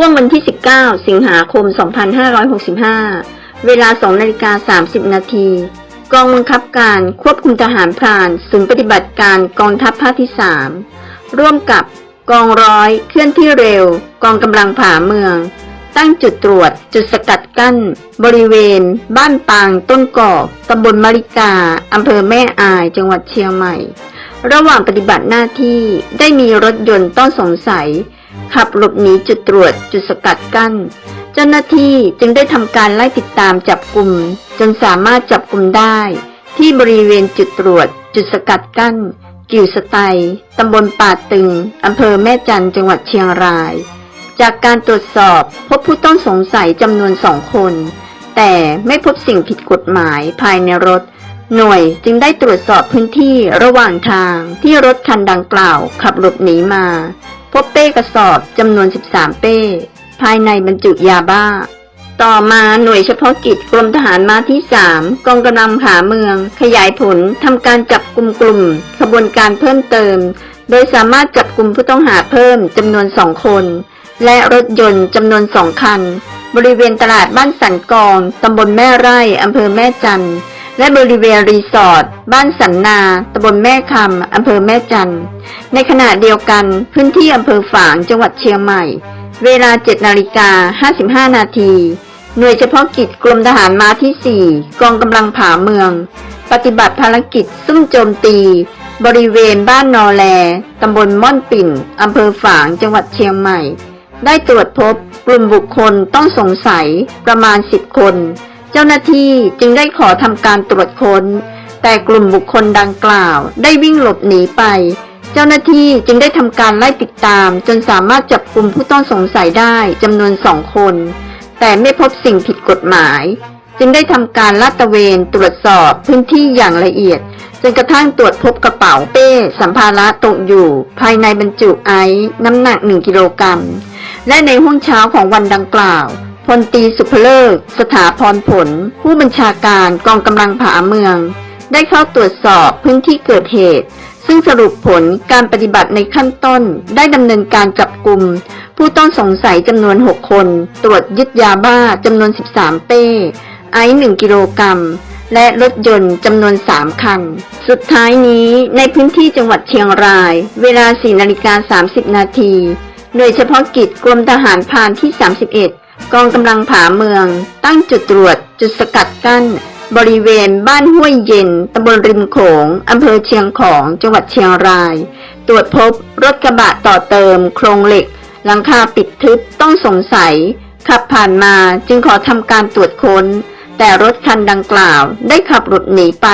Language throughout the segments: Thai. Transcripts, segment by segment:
่วงวันที่ 19 สิงหาคม 2565 เวลา 2 นาฬิกา 30 นาที กองบังคับการควบคุมทหารพรานศูนย์ปฏิบัติการกองทัพภาคที่ 3 ร่วมกับกองร้อยเคลื่อนที่เร็ว กองกำลังผาเมือง ตั้งจุดตรวจ จุดสกัดกั้น บริเวณ บ้านปาง ต้นกอกตำบลมริกาอำเภอแม่อาย จังหวัดเชียงใหม่ ระหว่างปฏิบัติหน้าที่ได้มีรถยนต์ต้องสงสัย ขับหลบหนีจุดตรวจจุดสกัดกั้น เจ้าหน้าที่จึงได้ทำการไล่ติดตามจับกลุ่ม จนสามารถจับกลุ่มได้ ที่บริเวณจุดตรวจ จุดสกัดกั้น กิวสไตตำบลป่าตึงอำเภอแม่จันจังหวัดเชียงราย จากการตรวจสอบพบผู้ต้องสงสัยจำนวนสองคน แต่ไม่พบสิ่งผิดกฎหมายภายในรถหน่วยจึงได้ตรวจสอบพื้นที่ระหว่างทางที่รถคันดังกล่าวขับหลบหนีมา พบเป้กระสอบจำนวน 13 เป้ ภายในบรรจุยาบ้า ต่อมาหน่วยเฉพาะกิจกรมทหารมาที่ 3 กองกำลังผาเมือง ขยายผลทำการจับกลุ่มกลุ่ม ขบวนการเพิ่มเติม โดยสามารถจับกลุ่มผู้ต้องหาเพิ่มจำนวนสองคน และรถยนต์จำนวนสองคัน บริเวณตลาดบ้านสันกองตำบลแม่ไร่อำเภอแม่จันทร์ และบริเวณรีสอร์ทบ้านสันนา ตำบลแม่คำอำเภอแม่จัน ในขณะเดียวกันพื้นที่อำเภอฝาง จังหวัดเชียงใหม่ เวลา 7 นาฬิกา 55 นาที หน่วยเฉพาะกิจกรมทหารม้าที่ 4 กองกำลังผาเมือง ปฏิบัติภารกิจซุ่มโจมตี บริเวณบ้านนอแล ตำบลม่อนปิ่นอำเภอฝาง จังหวัดเชียงใหม่ ได้ตรวจพบกลุ่มบุคคลต้องสงสัยประมาณ 10 คน เจ้าหน้าที่จึงได้ขอทำการตรวจค้น แต่กลุ่มบุคคลดังกล่าว ได้วิ่งหลบหนีไป เจ้าหน้าที่จึงได้ทำการไล่ติดตาม จนสามารถจับกลุ่มผู้ต้องสงสัยได้จำนวนสองคน แต่ไม่พบสิ่งผิดกฎหมาย จึงได้ทำการลาดตระเวนตรวจสอบพื้นที่อย่างละเอียดจนกระทั่งตรวจพบกระเป๋าเป้ สัมภาระตกอยู่ ภายในบรรจุไอซ์น้ำหนัก 1 กิโลกรัม และในห้วงเช้าของวันดังกล่าว ลตีสุภเลิก สถาพรผล ผู้บัญชาการกองกำลังผาเมือง ได้เข้าตรวจสอบพื้นที่เกิดเหตุ ซึ่งสรุปผลการปฏิบัติในขั้นต้นได้ดำเนินการจับกลุ่มผู้ต้องสงสัยจำนวน 6 คน ตรวจยึดยาบ้าจำนวน 13 เป้ ไอซ์1กิโลกรัมและรถยนต์จำนวน 3 คัน สุดท้ายนี้ในพื้นที่จังหวัดเชียงราย เวลา4นาฬิกา30 นาที หน่วยเฉพาะกิจกรมทหารพรานที่ 31 กองกำลังผาเมือง ตั้งจุดตรวจจุดสกัดกั้น บริเวณบ้านห้วยเย็นตำบลริมโขงอำเภอเชียงของ จังหวัดเชียงราย ตรวจพบรถกระบะต่อเติม โครงเหล็ก หลังคาปิดทึบต้องสงสัย ขับผ่านมาจึงขอทำการตรวจค้น แต่รถคันดังกล่าวได้ขับหลบหนีไป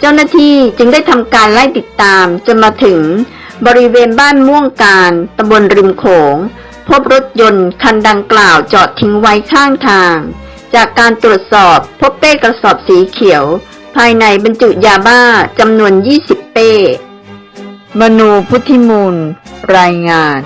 เจ้าหน้าที่จึงได้ทำการไล่ติดตามจนมาถึง บริเวณบ้านม่วงการตำบลริมโขง พบรถยนต์คันดังกล่าวจอดทิ้งไว้ข้างทาง จากการตรวจสอบพบเป้กระสอบสีเขียว ภายในบรรจุยาบ้าจำนวน 20 เป้ มนูพุทธิมูล รายงาน